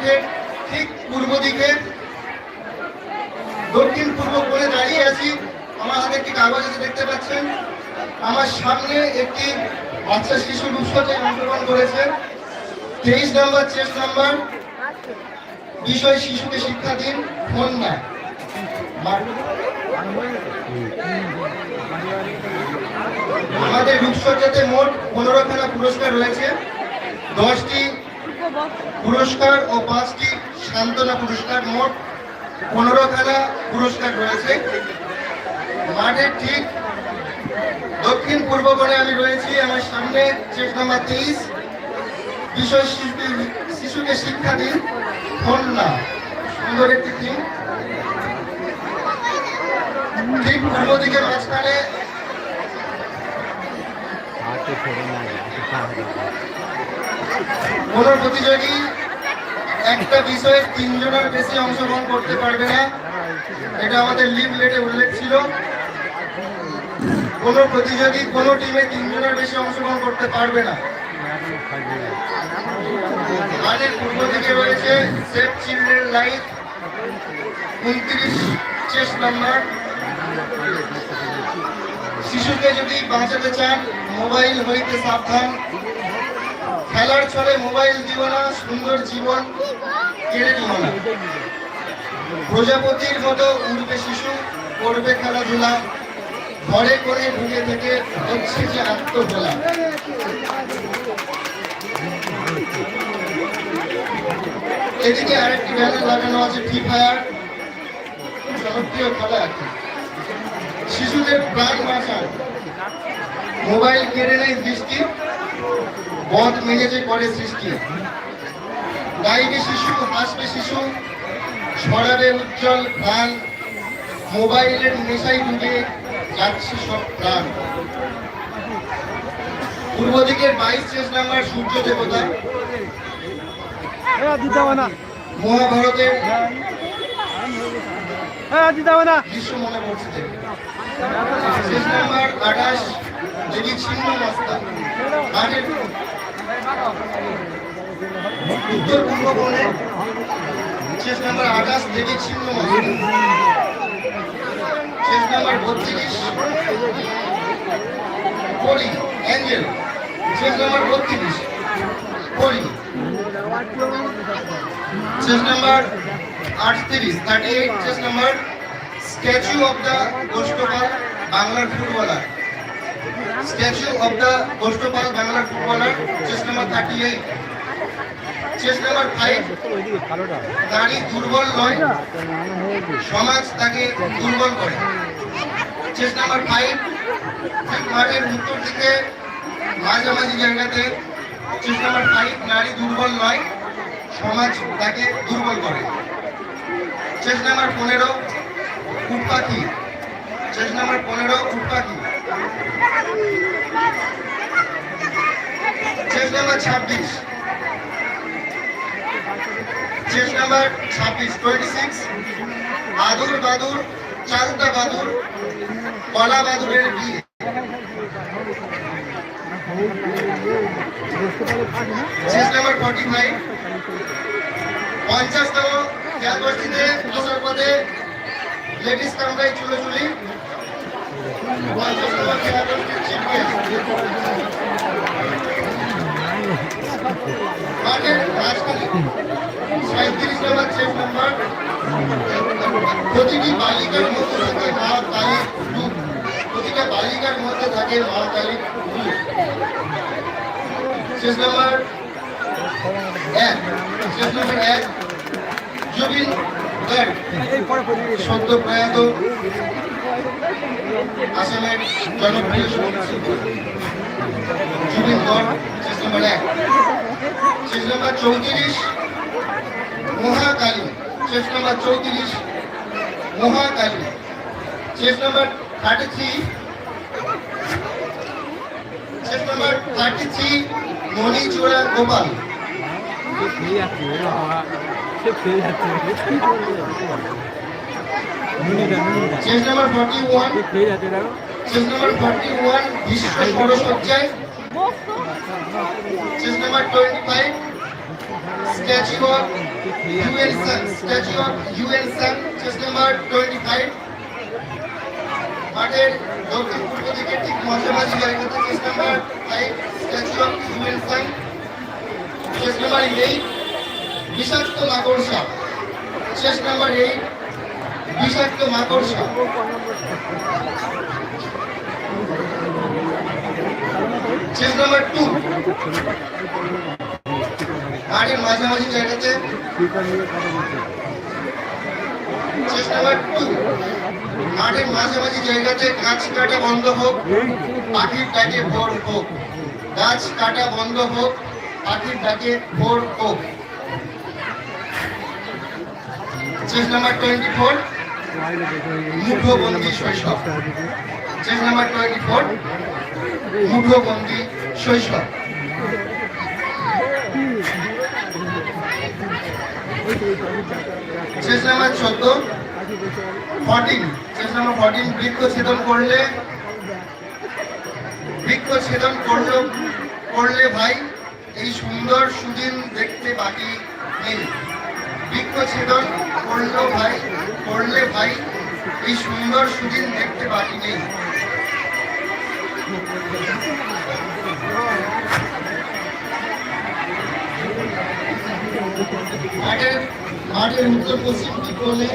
মাঠের ঠিক পূর্ব দিকে, দক্ষিণ পূর্ব কোণে দাঁড়িয়ে আছি। আমার হাতে একটি কাগজ আছে, দেখতে পাচ্ছেন? আমার সামনে একটি বাচ্চা শিশু রূপসজ্জায় অংশগ্রহণ করেছে। তেইশ নম্বর, চেস নাম্বার। বিষয় শিশুকে শিক্ষা দিন, ফোন না আমাদের রূপসজ্জাতে মোট পনেরো খানা পুরস্কার রয়েছে। দশটি পুরস্কার ও পাঁচটি সান্ত্বনা পুরস্কার মোট পনেরো খানা পুরস্কার রয়েছে। মাঠের ঠিক দক্ষিণ পূর্ব কোণে আমি রয়েছি আমার সামনে চেক নাম্বার তেইশ বিষয় শিশু শিশুকে শিক্ষা দিন ফোন না সুন্দর একটি টিম ঠিক পূর্ব দিকে মাঝখানে কোন প্রতিযোগী একটা বিষয়ে তিনজনের বেশি অংশগ্রহণ করতে পারবে না। এটা আমাদের লিফলেটে উল্লেখ ছিল। কোন প্রতিযোগী কোন টিমে তিনজনের বেশি অংশগ্রহণ করতে পারবে না। মাঠের পূর্ব দিকে রয়েছে সেফ চিলড্রেন লাইফ উনত্রিশ চেস নাম্বার। শিশুকে যদি বাঁচাতে চান, মোবাইল হইতে সাবধান। খেলার ছলে মোবাইল দিও না সুন্দর জীবন, কেড়ে নিও না। প্রজাপতির মতো উঠবে শিশু করবে খেলাধুলা, ঘরে করে ঢুকে থেকে হচ্ছে যে আত্মভোলা এদিকে আরেকটি ব্যানার লাগানো আছে ফ্রি ফায়ার জনপ্রিয় খেলা শিশুদের প্রাণ বাঁচান মোবাইল কেড়ে নেয় দৃষ্টি বধ মেজেছে করে সৃষ্টি। গাইবে শিশু হাসবে শিশু ছড়াবে উজ্জ্বল প্রাণ মোবাইলের নেশায় ডুবে যাচ্ছে সব প্রাণ। পূর্ব দিকের বাইশ শেষ নাম্বার সূর্য দেবতা। মহাভারতের দৃশ্য মনে পড়ছে। শেষ নাম্বার আঠাশ দেবী ছিন্ন মস্তা মাঠের উত্তর পূর্ব শেষ নাম্বার আঠাশ দেবী ছিন্ন শেষ নাম্বার বত্রিশ পরি অ্যাঞ্জেল শেষ নাম্বার বত্রিশ পরি শেষ নাম্বার আটত্রিশ থার্টি এইট শেষ number statue of the Gostha Pal বাংলার footballer statue of the Gostha Pal বাংলার ফুটবলার শেষ number thirty number number five মাঝামাঝি জায়গাতে। নাম্বার ফাইভ নারী দুর্বল নয় সমাজ তাকে দুর্বল করে। নাম্বার পনেরো উট পাখি নাম্বার পনেরো উট পাখি নাম্বার ছাব্বিশ। শেষ নাম্বার ছাব্বিশ টোয়েন্টি সিক্স আদুর বাদুর চালতা বাদুর, কলা বাদুরের বিয়ে। শেষ নাম্বার ফর্টি ফাইভ পঞ্চাশতম খেয়ালগোষ্ঠীতে আসার পথে লেডিস কামরাই চুলো সাঁত্রিশ নম্বর চেক নম্বর প্রতিটি বালিকার মধ্যে থাকে মা কালীর রূপ প্রতিটা বালিকার মধ্যে থাকে মা কালীর নম্বর এক নম্বর এক জুবিন গার্গ সদ্য প্রয়াত আসামের জনপ্রিয় জুবিন গার্গ শেষ নম্বর এক। শেষ নম্বর চৌত্রিশ, মহাকালী। শেষ নম্বর চৌত্রিশ, মহাকালী। শেষ নম্বর থার্টি থ্রি শেষ নম্বর থার্টি থ্রি মণিচূড়া গোপাল। সে খেয়ে যাচ্ছে নুনিটা শেষ ফর্টি ওয়ান সে খেয়ে যাচ্ছে দেখো শেষ নম্বর ফর্টি ওয়ান বিশ্ব সরসজ্জায় শেষ number twenty five statue of statue of UN Sun, chest number 25. মাঠের দক্ষিণ পূর্ব দিকে ঠিক মাঝামাঝি জায়গাতে chest number five statue of UN San number eight বিষাক্ত মাকড়সা চেস্ট নাম্বার এইট বিষাক্ত মাকড়সা। চেস্ট নাম্বার টু মাঠের মাঝামাঝি জায়গাতে চেস্ট নাম্বার টু মাঠের মাঝামাঝি জায়গাতে গাছ কাটা বন্ধ হোক, পাখির ডাকে ভোর হোক। গাছ কাটা বন্ধ হোক, পাখির ডাকে ভোর হোক। চেস নাম্বার টোয়েন্টি ফোর মুঠোবন্দি শৈশব চেস নাম্বার টোয়েন্টি ফোর মুঠোবন্দি শৈশব চেস নাম্বার চোদ্দ ফর্টিন চেস নাম্বার ফর্টিন বৃক্ষ ছেদন করলে বৃক্ষ ছেদন করল করলে ভাই এই সুন্দর সুদিন দেখতে বাকি নেই। বৃক্ষ ছেদন করল ভাই করলে ভাই এই সুন্দর সুদিন দেখতে বাকি নেই মাঠের মাঠের উত্তর পশ্চিম দিক করলে